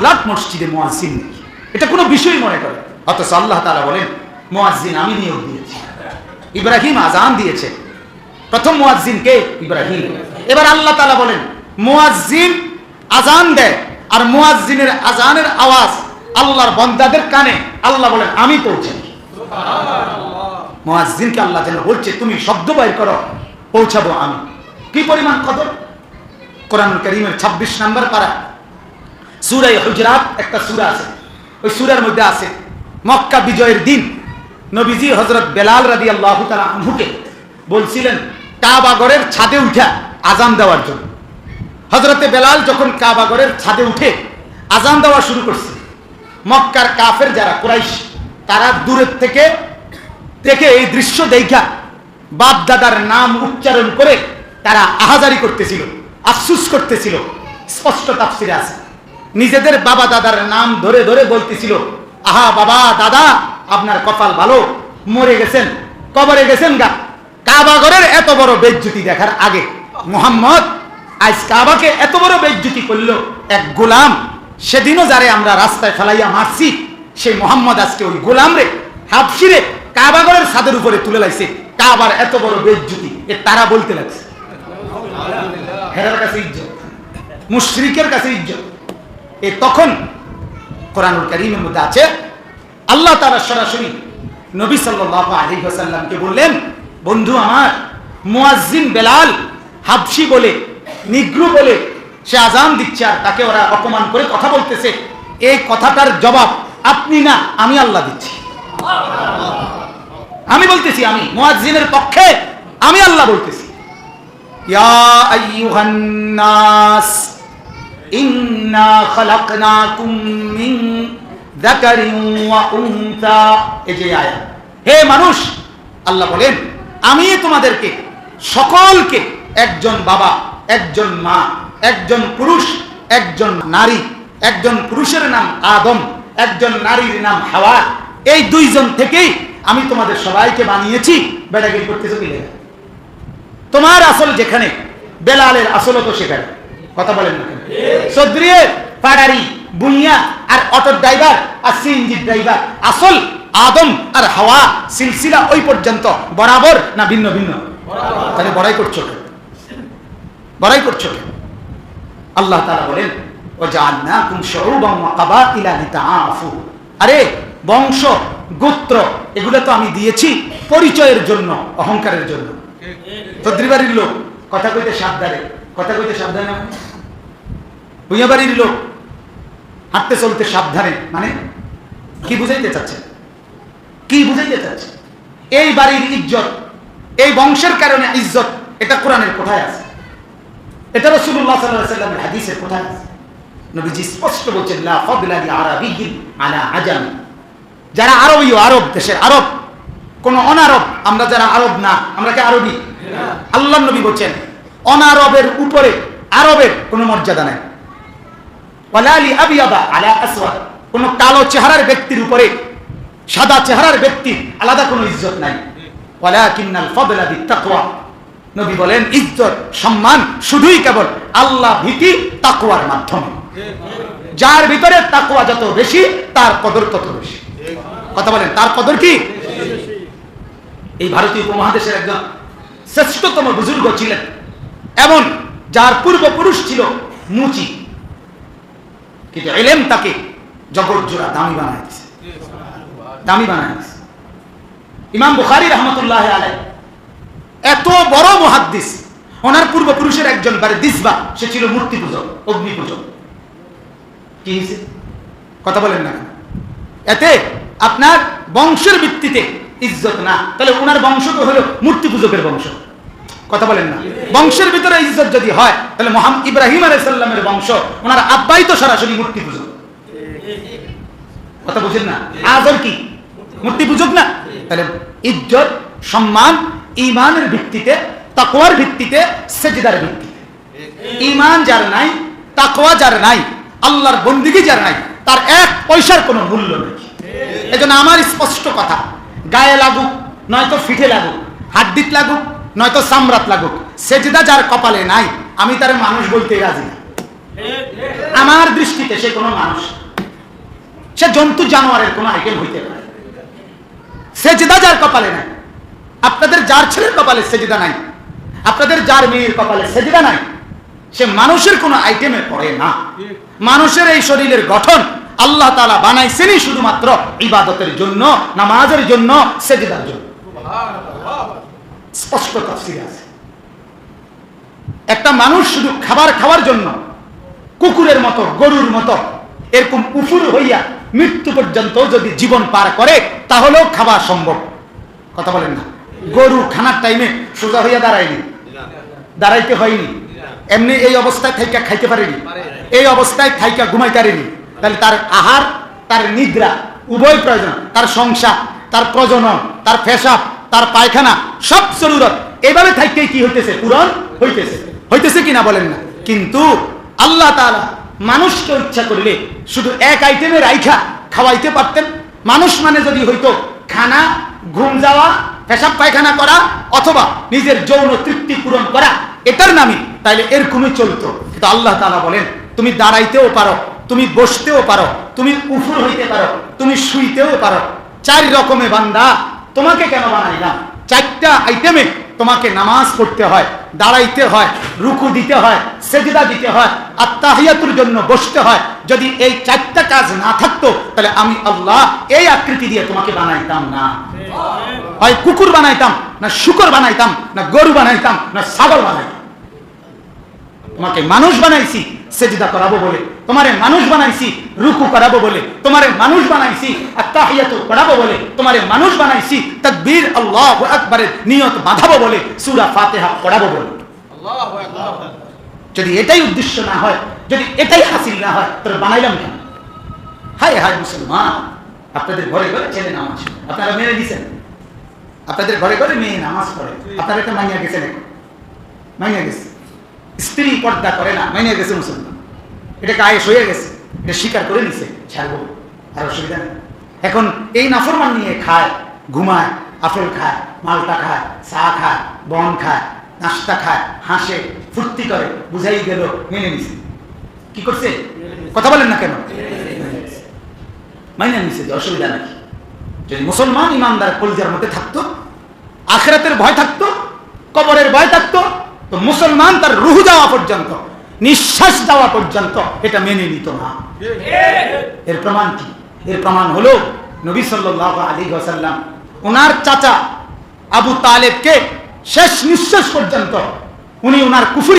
লাখ মসজিদে মোয়াজিন এটা কোনো বিষয় মনে করে অথচ আল্লাহ তালা বলেন মোয়াজিন আমি নিয়োগ দিয়েছি। ইব্রাহিম আজান দিয়েছে। প্রথম মোয়াজিন কে? ইব্রাহিম। এবার আল্লাহ তালা বলেন মোয়াজিন আজান দেয় আর মোয়াজিনের আজানের আওয়াজ আল্লাহর বন্দাদের কানে। আল্লাহ বলেন, আমি পৌঁছাই মোয়াজিনকে আল্লাহ যেন বলছে, তুমি শব্দ বাইর করো, পৌঁছাবো আমি। কি পরিমাণ কদর? কোরআন করিমের ছাব্বিশ নাম্বার পারা। সুরাই হুজরাত একটা সুরা আছে। ওই সুরার মধ্যে আছে, মক্কা বিজয়ের দিন। নবীজি হজরত বেলাল রাদি আল্লাহ আনহুকে বলছিলেন কাবাগরের ছাদে উঠা আজান দেওয়ার জন্য। হজরতে বেলাল যখন কাবাগরের ছাদে উঠে আজান দেওয়া শুরু করছে, মক্কার কাফের যারা, কুরাইশ, তারা দূরের থেকে, দেখে এই দৃশ্য দেখা বাপ দাদার নাম উচ্চারণ করে তারা আহাজারি করতেছিল, আফসুস করতেছিল। স্পষ্ট তাফসিরে আছে। নিজেদের বাবা দাদার নাম ধরে ধরে বলতেছিল, আহা বাবা, দাদা, আপনার কপাল ভালো, মরে গেছেন, কবরে গেছেন গা। কাবাগরের এত বড় বেজ্জুতি দেখার আগে মোহাম্মদ আজ কাবাকে এত বড় বেজ্জুতি করল, এক গোলাম। সেদিনও যারে আমরা রাস্তায় ফেলাইয়া মারছি, সেই মোহাম্মদ আজকে ওই গোলাম রে হাফসিরে কাবাগরের ছাদের উপরে তুলে লাগছে কাবার এত বড় বেজ্জুতি, এ তারা বলতে লাগছে। হেরার কাছে ইজ্জত, মুশরিকের কাছে ইজ্জত। এ তখন কোরআনুল করিমের মধ্যে আছে, আল্লাহ তারা সরাসরি নবী সাল্লাল্লাহু আলাইহি ওয়াসাল্লামকে বললেন, বন্ধু আমার, মুয়াজ্জিন বেলাল হাবশি বলে, নিগ্রু বলে সে আজান দিচ্ছে আর তাকে ওরা অপমান করে কথা বলতেছে। এই কথাটার জবাব আপনি না, আমি আল্লাহ দিচ্ছি। আমি বলতেছি আমি, মুয়াজ্জিনের পক্ষে আমি আল্লাহ বলতেছি। ইয়া হে মানুষ, আল্লাহ বলেন, আমি তোমাদেরকে সকলকে, একজন বাবা, একজন মা, একজন পুরুষ, একজন নারী, একজন পুরুষের নাম আদম, একজন নারীর নাম হাওয়া, এই দুইজন থেকেই আমি তোমাদের সবাইকে বানিয়েছি। বেটাগিরি করতেছো কি তোমার আসল যেখানে, বেলালের আসল তো সেখানে। কথা বলেন না পাড়ারি বুনিয়া আর অটো ড্রাইভার আর সিএনজি ড্রাইভার আসল আদম আর হাওয়া সিলসিলা ওই পর্যন্ত বরাবর না ভিন্ন ভিন্ন? তাহলে বড়াই করছ বড়াই করছ আল্লাহ বলেন লিতাআফু। আরে বংশ গোত্র এগুলো তো আমি দিয়েছি পরিচয়ের জন্য অহংকারের জন্য। তদ্রিবাড়ির লোক কথা কইতে সাবধানে কথা কইতে সাবধানে মানে ভুইয়া বাড়ির লোক। হাঁটতে চলতে সাবধানে। মানে কি বুঝাইতে চাচ্ছে? কি বুঝাইতে চাচ্ছে? এই বাড়ির ইজ্জত এই বংশের কারণে ইজ্জত এটা কোরআনের কোথায় আছে। এটা আলাইহি ওয়াসাল্লামের হাদিসের কোথায় আছে। নবীজি স্পষ্ট বলছেন আলা আজামি। যারা আরবীয় আরব দেশের আরব কোন অনারব আমরা যারা আরব না আমরা কি আরবি? আল্লাহ নবী বলছেন অনারবের উপরে আরবের কোনো মর্যাদা নাই। ওয়ালালি আবিয়াদা কোন কালো চেহারার ব্যক্তির উপরে, সাদা চেহারার ব্যক্তির আলাদা কোনো ইজ্জত নাই। ওয়ালাকিন্নাল ফাদলা বিত্তাকওয়া। নবী বলেন, ইজ্জত, সম্মান শুধুই কেবল আল্লাহ ভীতি, তাকওয়ার মাধ্যমে। যার ভিতরে তাকওয়া যত বেশি, তার কদর তত বেশি। কথা বলেন, তার কদর কি? এই ভারতীয় উপমহাদেশের একজন শ্রেষ্ঠতম বুজুর্গ ছিলেন। এমন যার পূর্বপুরুষ ছিল মুচি। কিন্তু এলেম তাকে জগৎ জোড়া দামি বানায় দিছে দামি বানায় দিছে ইমাম বুখারি রহমতুল্লাহ আলাই এত বড় মহাদ্দিস, ওনার পূর্বপুরুষের একজন বারে দিসবা সে ছিল মূর্তি পূজক, অগ্নি পূজক। কি হয়েছে কথা বলেন না এতে আপনার বংশের ভিত্তিতে ইজ্জত না। তাহলে ওনার বংশ তো হলো মূর্তি পূজকের বংশ। কথা বলেন না। বংশের ভিতরে ইজ্জত যদি হয়, তাহলে মোহাম্মদ ইব্রাহিম আলাইসাল্লামের বংশ, ওনার আব্বাই তো সরাসরি মূর্তি পূজক। কথা বুঝেন না? আজর কি? মূর্তি পূজক না? তাহলে ইজ্জত, সম্মান ইমানের ভিত্তিতে, তাকওয়ার ভিত্তিতে, সেজদার ভিত্তিতে। ইমান যার নাই, তাকওয়া যার নাই, আল্লাহর বন্দিগি যার নাই, তার এক পয়সার কোনো মূল্য নেই। এজন্য আমার স্পষ্ট কথা, গায়ে লাগুক, নয়তো ফিঠে লাগুক, হাড্ডিত লাগুক নয়তো সামরাত লাগুক। সেজদা যার কপালে নাই, আমি তার মানুষ বলতে রাজি না। আমার দৃষ্টিতে সে কোনো মানুষ সে জন্তু জানোয়ারের কোনো আইটেম হইতে পারে সেজদা যার কপালে নাই, আপনাদের যার ছেলের কপালে সেজদা নাই, আপনাদের যার মেয়ের কপালে সেজদা নাই, সে মানুষের কোনো আইটেমে পড়ে না। মানুষের এই শরীরের গঠন আল্লাহ তালা বানাইছেনই শুধুমাত্র ইবাদতের জন্য, নামাজের জন্য, সেজদার জন্য। স্পষ্ট তফসিল আছে একটা মানুষ শুধু খাবার খাওয়ার জন্য কুকুরের মতো, গরুর মতো এরকম উফুর হইয়া মৃত্যু পর্যন্ত যদি জীবন পার করে, তাহলেও খাওয়া সম্ভব। কথা বলেন না। গরু খানার টাইমে সোজা হইয়া দাঁড়ায়নি। দাঁড়াইতে হয়নি। এমনি এই অবস্থায় থাইকা খাইতে পারেনি। এই অবস্থায় থাইকা ঘুমাইতে পারেনি। তাহলে তার আহার, তার নিদ্রা উভয় প্রয়োজন। তার সংসার, তার প্রজনন, তার পেশাব তার পায়খানা সব জরুরত। এইভাবে থাকতে কি হইতেছে? পূরণ হইতেছে। হইতেছে কিনা বলেন না। কিন্তু আল্লাহ তাআলা মানুষকে ইচ্ছা করলে শুধু এক আইটেমের রাইখা খাওয়াইতে পারতেন। মানুষ মানে যদি হইতো খানা, ঘুম যাওয়া, পেশাব পায়খানা করা, অথবা নিজের যৌন তৃপ্তি পূরণ করা, এটার নামই তাইলে এরকমই চলতো কিন্তু আল্লাহ তাআলা বলেন, তুমি দাঁড়াইতেও পারো, তুমি বসতেও পারো, তুমি উফুর হইতে পারো, তুমি শুইতেও পারো। চার রকমের বান্দা তোমাকে কেন বানাই না? চারটা আইটেমে তোমাকে নামাজ পড়তে হয় দাঁড়াইতে হয় রুকু দিতে হয় সেজদা দিতে হয় আত্মাহিয়াতুর তাহিয়াতুর জন্য বসতে হয়। যদি এই চারটা কাজ না থাকতো তাহলে আমি আল্লাহ এই আকৃতি দিয়ে তোমাকে বানাইতাম না। হয় কুকুর বানাইতাম না শুকর বানাইতাম না গরু বানাইতাম না ছাগল বানাইতাম। তোমাকে মানুষ বানাইছি সেজদা করাবো বলে। তোমারে মানুষ বানাইছি রুকু করাবো বলে। তোমারে মানুষ বানাইছি আত্তাহিয়াতু পড়াবো বলে। তোমারে মানুষ বানাইছি তাকবীর আল্লাহু আকবারের নিয়ত বাঁধাবো বলে। সূরা ফাতিহা পড়াবো বলে। আল্লাহু যদি এটাই উদ্দেশ্য না হয় যদি এটাই হাসিল না হয় তাহলে বানাইলাম কেন? হায় হায় মুসলমান আপনাদের ঘরে ঘরে ছেলে নামাজ। আপনারা মেনে দিছেন। আপনাদের ঘরে ঘরে মেয়ে নামাজ পড়ে। আপনারা এটা মানিয়া গেছেন মাইনে গেছে। স্ত্রী পর্দা করে না, মাইনে গেছে মুসলমান। এটাকে আয়েস হয়ে গেছে, এটা স্বীকার করে নিছে, ছাড়বো। আর অসুবিধা নেই। এখন এই নাফরমান নিয়ে খায়, ঘুমায়, আপেল খায়, মালটা খায়, চা খায়, বন খায়, নাস্তা খায়, হাসে, ফুর্তি করে, বুঝাই গেল, মেনে নিছে। কি করছে? কথা বলেন না কেন? মাইনে নিছে যে অসুবিধা নাকি? যদি মুসলমান ইমানদার কলজার মধ্যে থাকতো, আখেরাতের ভয় থাকতো, কবরের ভয় থাকতো তো মুসলমান তার রুহু যাওয়া পর্যন্ত, নিঃশ্বাস যাওয়া পর্যন্ত এটা মেনে নিত না। এর প্রমাণ কি? এর প্রমাণ হলো নবী সাল্লাহ আলী ওয়াসাল্লাম, ওনার চাচা আবু তালেবকে শেষ নিঃশ্বাস পর্যন্ত উনি ওনার কুফরি